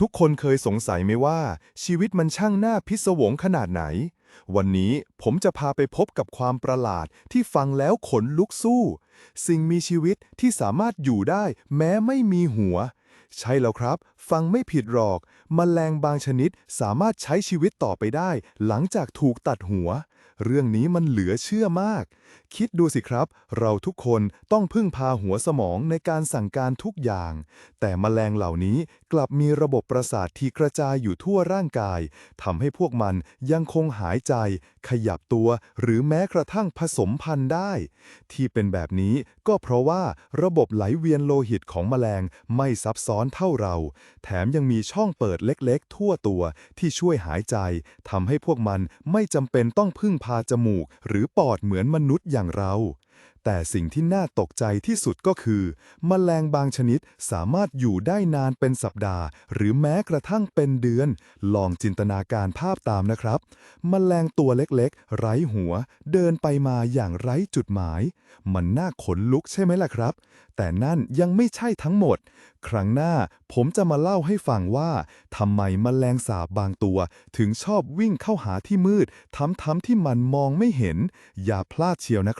ทุกคนเคยสงสัยไหมว่าชีวิตมันช่างน่าพิศวงขนาดไหน วันนี้ผมจะพาไปพบกับความประหลาดที่ฟังแล้วขนลุกสู้ สิ่งมีชีวิตที่สามารถอยู่ได้แม้ไม่มีหัว ใช่แล้วครับ ฟังไม่ผิดหรอกมแมลงบางชนิดสามารถใช้ชีวิตต่อไปได้ หลังจากถูกตัดหัว เรื่องนี้มันเหลือเชื่อมาก คิดดูสิครับ เราทุกคนต้องพึ่งพาหัวสมองในการสั่งการทุกอย่าง แต่มแมลงเหล่านี้กลับมีระบบประสาทที่กระจายอยู่ทั่วร่างกายทำให้พวกมันยังคงหายใจ ขยับตัว หรือแม้กระทั่งผสมพันธุ์ได้ ที่เป็นแบบนี้ก็เพราะว่าระบบไหลเวียนโลหิตของแมลงไม่ซับซ้อนเท่าเรา แถมยังมีช่องเปิดเล็กๆ ทั่วตัวที่ช่วยหายใจทำให้พวกมันไม่จำเป็นต้องพึ่งพาจมูก หรือปอดเหมือนมนุษย์อย่างเรา แต่สิ่งที่น่าตกใจที่สุดก็คือมแมลงบางชนิดสามารถอยู่ได้นานเป็นสัปดาห์ หรือแม้กระทั่งเป็นเดือน ลองจินตนาการภาพตามนะครับมแมลงตัวเล็กๆ ไร้หัว เดินไปมาอย่างไร้จุดหมาย มันน่าขนลุกใช่ไหมล่ะครับ แต่นั่นยังไม่ใช่ทั้งหมด ครั้งหน้าผมจะมาเล่าให้ฟังว่าทำไมมแมลงสาบบางตัว ถึงชอบวิ่งเข้าหาที่มืดทั้งๆที่มันมองไม่เห็น อย่าพลาดเชียวนะครับ